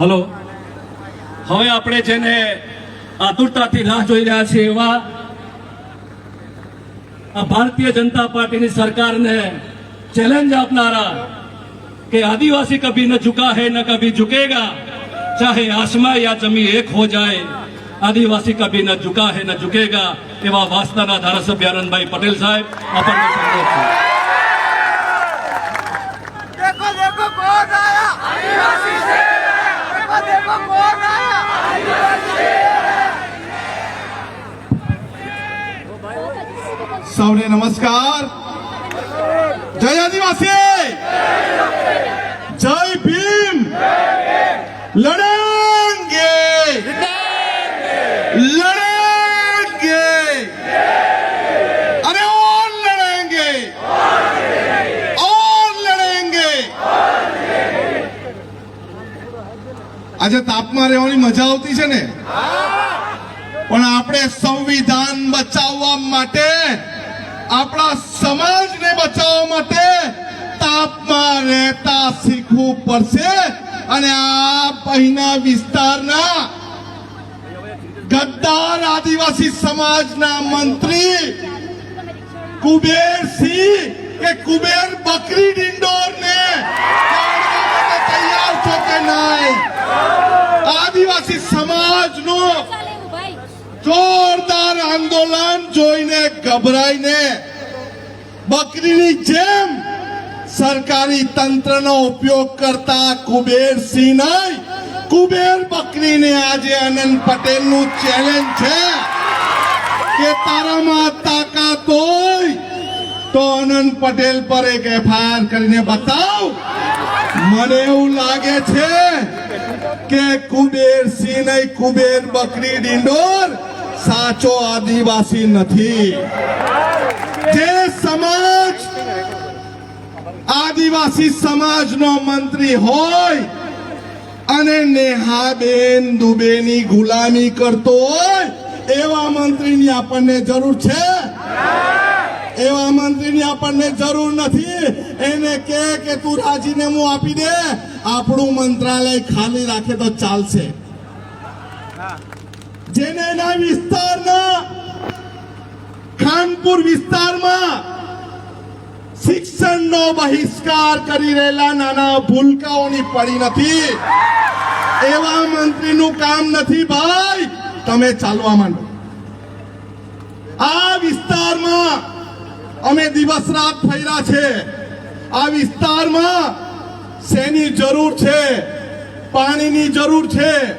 Hello. હવે આપણે છે ને આતુરતાથી રાહ જોઈ રહ્યા છીએ એવા આ ભારતીય જનતા પાર્ટીની સરકારને ચેલેન્જ આપનારા કે આદિવાસી કભી ન ઝુકા હૈ, ન કભી ઝુકેગા, ચાહે આસમા યા જમી એક હો જાય, આદિવાસી કભી ન ઝુકા હૈ, ન ઝુકેગા, એવા વાસનાના ધારાસભ્ય આનંદભાઈ પટેલ સાહેબ, આપણને સંતોષ છે. સૌને નમસ્કાર. જય આદિવાસી. જય ભીમ. લડેંગે લડેંગે અરે ઓર લડેંગે ઓર લડેંગે આજે તાપમાં રહેવાની મજા આવતી છે ને? પણ આપણે સંવિધાન બચાવવા માટે, આપણા સમાજને બચાવવા માટે તાપમાં રહેતા શીખવું પડશે. અને આ અહીંના વિસ્તારના ગદ્દાર આદિવાસી સમાજના મંત્રી કુબેર સિંહ કે કુબેર બકરી ડિંડોર ને તૈયાર છો કે નહીં? આદિવાસી સમાજનો જોરદાર આંદોલન જોઈને ગભરાઈને બકરીની જેમ સરકારી તંત્રનો ઉપયોગ કરતા કુબેરસિંહ નહીં, કુબેર બકરીને આજે આનંદ પટેલનું ચેલેન્જ છે કે તારામાં તાકાત હોય તો અનંત પટેલ પર એક એફઆઈઆર કરીને બતાવ. મને એવું લાગે છે કે કુબેર સિંહ કુબેર બકરી ડિંડોર સાચો આદિવાસી નથી જે સમાજ આદિવાસી સમાજનો મંત્રી હોય અને નેહાબેન દુબેની ગુલામી કરતો હોય, એવા મંત્રીની આપણને જરૂર છે? એવા મંત્રીની આપણને જરૂર નથી. એને કે કે તું રાજીનામું આપી દે. આપણું મંત્રાલય ખાલી રાખે તો ચાલશે. જેને એના વિસ્તારના ખાનપુર વિસ્તારમાં શિક્ષણનો બહિષ્કાર કરી રહેલા નાના ભૂલકાઓની પડી નથી. એવા મંત્રીનું કામ નથી ભાઈ. તમે ચાલવા માંડો. આ વિસ્તારમાં અમે દિવસ રાત ફર્યા છે. આ વિસ્તારમાં શેની જરૂર છે? પાણીની જરૂર છે.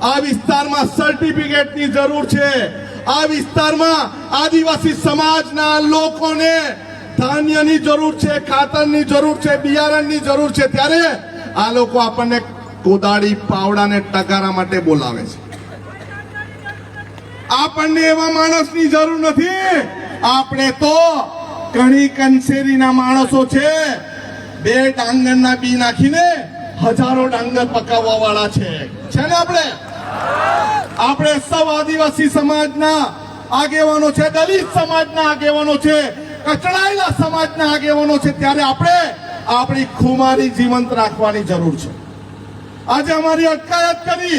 આ વિસ્તારમાં સર્ટિફિકેટની જરૂર છે. આ વિસ્તારમાં આદિવાસી સમાજના લોકોને ધાન્યની જરૂર છે, ખાતરની જરૂર છે, બિયારણની જરૂર છે. ત્યારે આ લોકો આપણને કોદાળી પાવડાને ટકારા માટે બોલાવે છે. આપણને એવા માણસની જરૂર નથી. આપણે તો ઘણી કંસેરીના માણસો છે. બે ડાંગરના બી નાખીને હજારો ડાંગર પકાવવા વાળા છે. છે ને આપણે? આપણે સૌ આદિવાસી સમાજના આગેવાનો છે, દલિત સમાજના આગેવાનો છે, કચડાયેલા સમાજના આગેવાનો છે. ત્યારે આપણે આપણી ખુમારી જીવંત રાખવાની જરૂર છે. આજે અમારી અટકાયત કરી.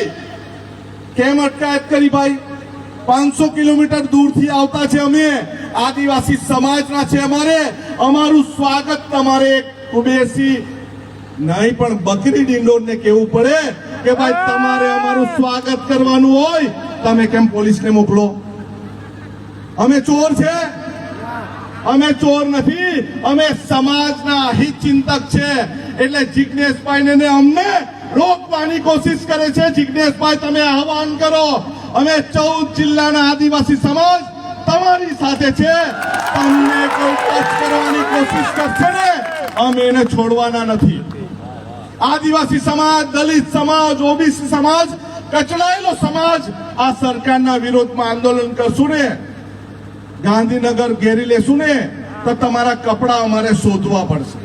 કેમ અટકાયત કરી ભાઈ? પાંચસો કિલોમીટર દૂરથી આવતા છે અમે. આદિવાસી સમાજના છે અમારે. અમારું સ્વાગત તમારે કુબેસી નહીં પણ બકરી ડિંડોરને કેવું પડે કે ભાઈ તમારે અમારું સ્વાગત કરવાનું હોય તમે કેમ પોલીસને મોકલો? અમે ચોર છે. અમે ચોર નથી. અમે સમાજના હિત ચિંતક છે. એટલે જિજ્ઞેશભાઈ ને અમને રોકવાની કોશિશ કરે છે. જિજ્ઞેશભાઈ તમે આહવાન કરો. અમે ચૌદ જિલ્લાના આદિવાસી સમાજ તમારી સાથે છે. તમને કોઈ ટચ કરવાની કોશિશ કરશે ને, અમે એને છોડવાના નથી. આદિવાસી સમાજ, દલિત સમાજ, ઓબીસી સમાજ, કચડાયેલો સમાજ આ સરકારના વિરોધમાં આંદોલન કરશું ને, ગાંધીનગર ઘેરી લેશું ને, તો તમારા કપડા અમારે શોધવા પડશે.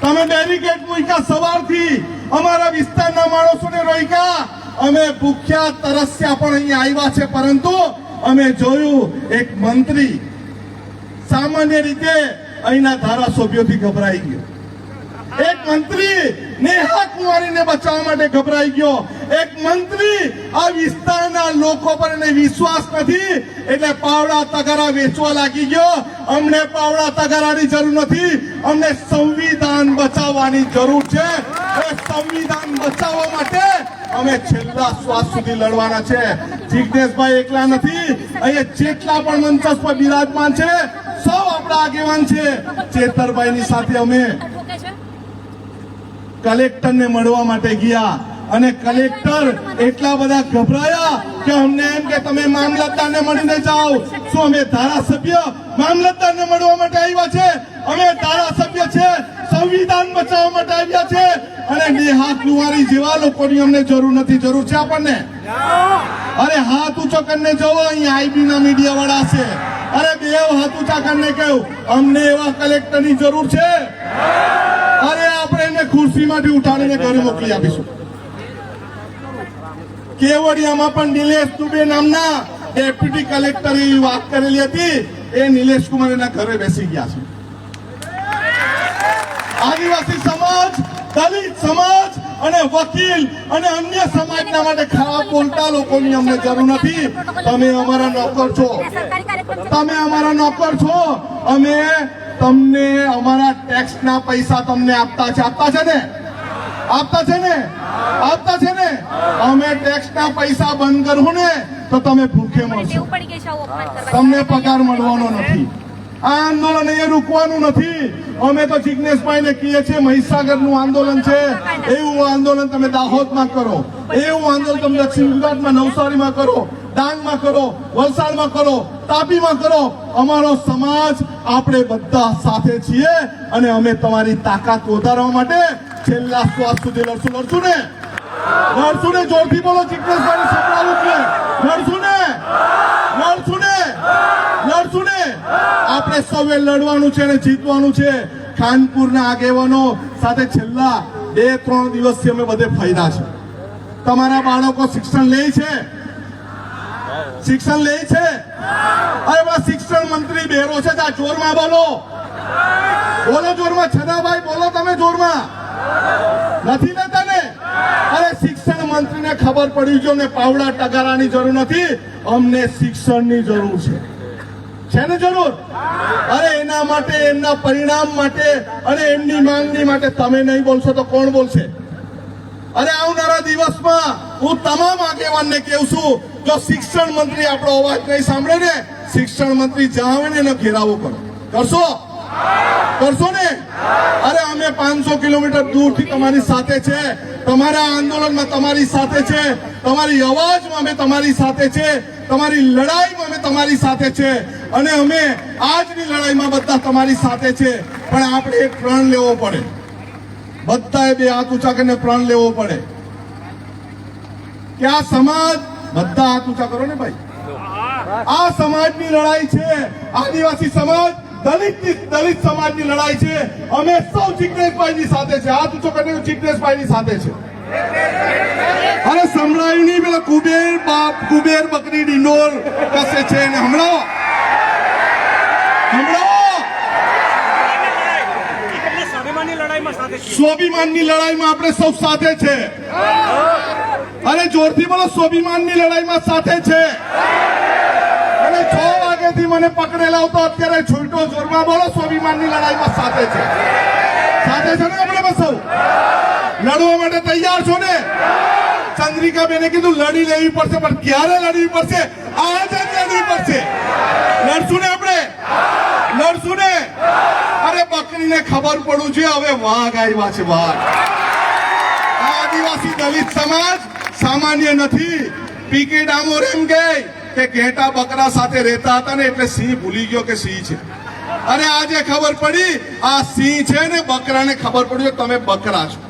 તમે બેરીકેડ મૂક્યા સવારથી, અમારા વિસ્તારના માણસોને રોક્યા. અમે ભૂખ્યા, તરસ્યા પણ અહીંયા આવ્યા છે, પરંતુ અમે જોયું એક મંત્રી સામાન્ય રીતે અહીંના ધારાસભ્યોથી ગભરાઈ ગયો. એક મંત્રી નેહા કુંવારીને બચાવવા માટે ગભરાઈ ગયો. એક મંત્રી આ વિસ્તારના લોકો પર એને વિશ્વાસ નથી, એટલે પાવડા તગારા વેચવા લાગી ગયો. અમને પાવડા તગારાની જરૂર નથી, અમને સંવિધાન બચાવવાની જરૂર છે. સંવિધાન બચાવવા માટે અમે છેલ્લા શ્વાસ સુધી લડવાના છે. જિજ્ઞેશભાઈ એકલા નથી. અહીંયા જેટલા પણ મંચસ પર બિરાજમાન છે, સૌ આપણા આગેવાન છે. ચેતરભાઈની સાથે અમે કલેક્ટરને મળવા માટે ગયા અને કલેક્ટર એટલા બધા ગભરાયા કે અમને એમ કે તમે મામલતદારને મળીને જાઓ. શું અમે ધારાસભ્ય મામલતદારને મળવા માટે આવ્યા છે? અમે ધારાસભ્ય છે. સંવિધાન બચાવવા માટે આવ્યા છે અને નેહા લુવારી જેવા લોકોની અમને જરૂર નથી, જરૂર છે આપણને. અરે હાથ ઊંચો કરીને જવો, અહીંયા આઈબી ના મીડિયા વાળા છે. અરે બે હાથ ઊંચા કરીને કહ્યું અમને એવા કલેક્ટરની જરૂર છે. અરે આપણે એને ખુરશીમાંથી ઉઠાડીને ઘરે મોકલી આપીશું. કેવડિયામાં પણ નિલેશ દુબે નામના ડેપ્યુટી કલેક્ટર એ વાત કરેલી હતી. એ નિલેશ કુમાર એના ઘરે બેસી ગયા છે. આદિવાસી સમાજ, દલિત સમાજ અને વકીલ અને અન્ય સમાજના માટે ખરાબ બોલતા લોકોની અમને જરૂર નથી. તમે અમારા નોકર છો. તમે અમારા નોકર છો. અમે તમને અમારા ટેક્સના પૈસા તમને આપતા છે. આપતા છે ને? આપતા છે ને? આપતા છે ને? અમે ટેક્સના પૈસા બંધ કરવું ને, તો તમે ભૂખે મળશો તમને પગાર મળવાનો નથી. આ આંદોલન એ રૂકવાનું નથી. અમે તો જિજ્ઞેશભાઈ ને કહીએ છીએ મહીસાગરનું આંદોલન છે. એવું આંદોલન તમે દાહોદમાં કરો. એવું આંદોલન તમે દક્ષિણ ગુજરાતમાં, નવસારીમાં કરો, ડાંગમાં કરો, વલસાડમાં કરો, તાપીમાં કરો. અમારો સમાજ આપણે બધા સાથે છીએ અને અમે તમારી તાકાત વધારવા માટે છેલ્લા શ્વાસ સુધી લડશું. લડશું ને? લડશું ને? જોરથી બોલો જિજ્ઞેશભાઈ સંભળાવું છે. લડશું ને? લડશું લડશું ને? આપણે સૌએ લડવાનું છે અને જીતવાનું છે. ખાનપુરના આગેવાનો સાથે છેલ્લા બે, ત્રણ દિવસથી અમે બધે ફર્યા છે. તમારા બાળકો શિક્ષણ લે છે? શિક્ષણ લે છે? અરે શિક્ષણ મંત્રી બેરો છે આ જોરમાં બોલો. બોલો જોરમાં. છદાભાઈ બોલો તમે જોરમાં. નથી લેતા શિક્ષણ મંત્રીને ખબર પડી ને પાવડા ટગારાની જરૂર નથી, અમને શિક્ષણની જરૂર છે. છે જરૂર? અરે એના માટે, એમના પરિણામ માટે અને એમની માંગણી માટે તમે નહીં બોલશો તો કોણ બોલશે? અરે આવનારા દિવસમાં હું તમામ આગેવાનને કહું છું, જો શિક્ષણ મંત્રી આપણો અવાજ નહીં સાંભળે ને, શિક્ષણ મંત્રી જાવે ને એનો ઘેરાવો કરો. કરશો? કરશો ને? અરે, અમે પાંચસો કિલોમીટર દૂરથી તમારી સાથે છે. તમારા આંદોલનમાં તમારી સાથે છે. તમારી અવાજમાં અમે તમારી સાથે છે. તમારી લડાઈમાં અમે તમારી સાથે છે. અને અમે આજની લડાઈમાં બધા તમારી સાથે છે. પણ આપણે એક પ્રણ લેવો પડે. બધાએ બે હાથ ઊંચા કરીને પ્રણ લેવો પડે. કે આ સમાજ, બધા હાથ ઊંચા કરો ને ભાઈ? આ સમાજની લડાઈ છે. આદિવાસી સમાજ દલિત દલિત લડાઈ છે. અમે સૌ સાથે છે. હાથ ઊંચો કરીને જિજ્ઞેશભાઈની સાથે છે. અરે સંભળાયું લડાઈમાં આપણે સૌ સાથે છે. અરે જોરથી બોલો, સ્વાભિમાનની લડાઈમાં સાથે છે. અને છ વાગ્યાથી મને પકડેલા હતો અત્યારે છૂટો જોરમાં બોલો, સ્વાભિમાનની લડાઈમાં સાથે છે. સાથે છે ને આપણે બસ? લડવા માટે તૈયાર છો ને? ચંદ્રિકા બેને કીધું, લડી લેવી પડશે, પણ ક્યારે લડવી પડશે? આજે લડવી પડશે. લડશું ને આપણે? લડશું ને? અરે, બકરીને ખબર પડું છે, હવે વાઘ આવ્યા છે, વાઘ. આદિવાસી દલિત સમાજ સામાન્ય નથી. પીકે ડામોર એમ કહે કે ઘેટા બકરા સાથે રહેતા હતા ને એટલે સિંહ ભૂલી ગયો કે સિંહ છે. અને આજે ખબર પડી, આ સિંહ છે ને બકરાને ખબર પડી તમે બકરા છો.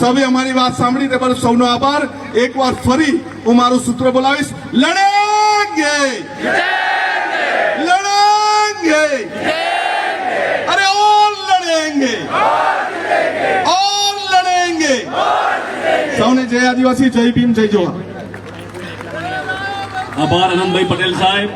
સૌએ અમારી વાત સાંભળી તે બધું સૌનો આભાર. એકવાર ફરી હું મારું સૂત્ર બોલાવીશ. લડેંગે! લડેંગે! અરે ઓર લડેંગે! ઓર લડેંગે! સૌને જય આદિવાસી, જય ભીમ, જય જોહાર આભાર આનંદભાઈ પટેલ સાહેબ.